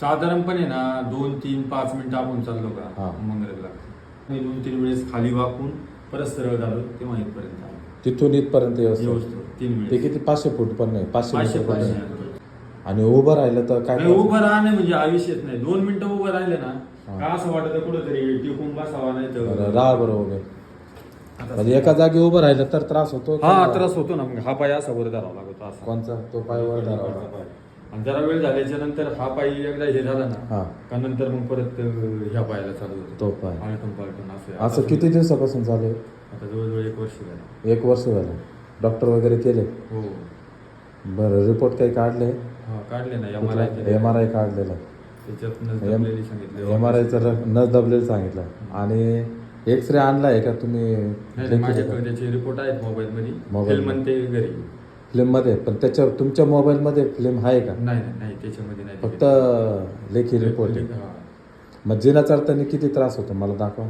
साधारणपणे ना दोन तीन पाच मिनिटं आपण चाललो का? हा. मग रग लागते मी दोन तीन वेळेस खाली वाकून परत सरळ झालो तेव्हा इथपर्यंत आलो. तिथून इथपर्यंत व्यवस्थित? तीन ते किती? पाचशे फूट पण नाही पाचशे पाचशे मीटर पण पाचशे नाही. आणि उभं राहिलं तर काय नाही? उभं राहणे म्हणजे आयुष्यात नाही. दोन मिनिटं उभं राहिले ना. का असं वाटत कुठंतरी टिकून बसावा नाही तर राहा बरं उभे. आता- म्हणजे एका जागी उभं राहिलं तर त्रास होतो? हा त्रास होतो ना मग हा पाय असा वर धरावा लागतो असा. कोणचा? तो पाय वर धरावा पाय. आणि जरा वेळ झाल्याच्यानंतर हा पाय एकदा हे झाला ना हा. का नंतर मग परत अं, ह्या पायाला चालू होतो. तो पाय. पालटून पालटून असं असं आता किती दिवसापासून चालू आहे? आता जवळजवळ एक वर्ष झालं. एक वर्ष झालं. डॉक्टर वगैरे केले? हो. बरं रिपोर्ट काही काढले? हा काढले ना M R I M R I काढलेला. त्याच्यातनं एम दबलेली सांगितलं. एम आर आयचं नस दबलेलं सांगितलं. आणि एक्स रे आणलाय का तुम्ही? नाही, माझ्याकडे त्याचे रिपोर्ट आहेत मोबाईल मध्ये. Mobile फिल्म म्हणते घरी. फिल्ममध्ये. पण त्याच्या तुमच्या मोबाईल मध्ये फिल्म आहे का? नाही नाही, त्याच्यामध्ये नाही. फक्त लेखी रिपोर्ट आहे हा. मग जिना चढताना किती त्रास होतो? मला दाखवा.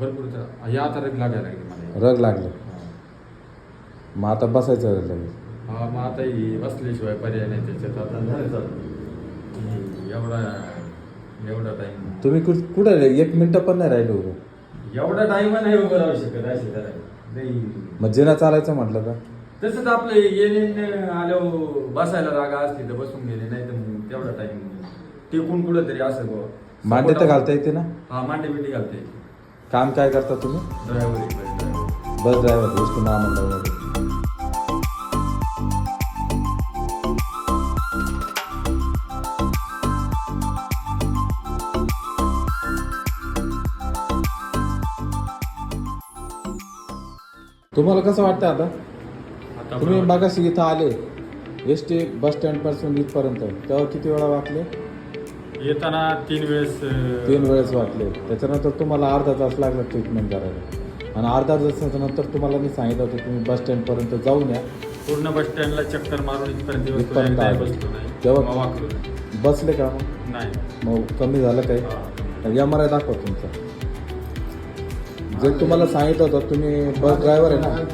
भरपूर त्रास. या आता रग लागायला लागली मला. रग लागले. मग आता बसायचं लगेच. हा मग आता ही बसल्याशिवाय पर्याय नाही त्याच्यात. आता एवढा एवढा टाइम तुम्ही कुठ? एक मिनिटं पण नाही राहिले उभे एवढा टाइम नाही उभं राहू शकत असे मग जिना चालायचं म्हटलं का? तसंच आपलं येणे आल्यावर बसायला जागा असली तर बसून गेले नाही तर तेवढा टाइम टिकून कुठं तरी असं बुवा. मांडे तर घालता येते ना? हा मांडे बिंडी घालते काम काय करता तुम्ही? ड्रायव्हर एक बस driver. बस ड्रायव्हर वस्तू महामंडळामध्ये तुम्हाला कसं वाटतं आता? तुम्ही. मागाशी इथं आले. एस टी बस स्टँडपासून इथपर्यंत. तेव्हा किती वेळा वाटले येताना तीन वेळेस अं, तीन वेळेस वाटले त्याच्यानंतर तुम्हाला अर्धा तास लागला ट्रीटमेंट करायला. आणि अर्धा तासाच्या नंतर तुम्हाला मी सांगितलं होतं तुम्ही बस स्टँड पर्यंत जाऊन या. पूर्ण बस स्टँडला चक्कर मारून इथपर्यंत येऊन इथपर्यंत एकदाही आलो. बसलो नाही. तेव्हा- मग वाकलो नाही. बसले का मग? नाही. मग कमी झालं काही? हा. एम आर आय दाखवा तुमचा. जे तुम्हाला सांगितलं होतं तुम्ही बस ड्रायव्हर आहे ना?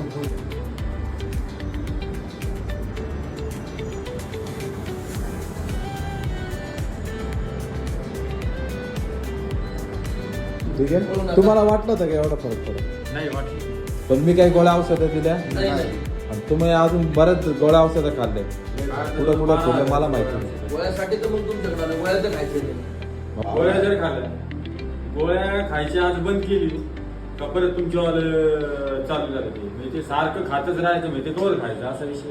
ठीक आहे? तुम्हाला वाटलं होतं का एवढा फरक पडत नाही वाटलं. पण मी काही गोळ्या औषधं दिल्या? आणि तुम्ही अजून बरेच गोळ्या औषधं खाल्ले. कुठं कुठं ठेवले मला माहिती नाही. गोळ्यासाठी तर मग तुमच्याकडे. गोळ्या तर खायचे गोळ्या जर खाल्ल्या गोळ्या खायच्या आज बंद केली का परत तुमच्या चालू झालं ते? म्हणजे ते सारखं खातच राहायचं म्हणजे ते कवर खायचं असा विषय.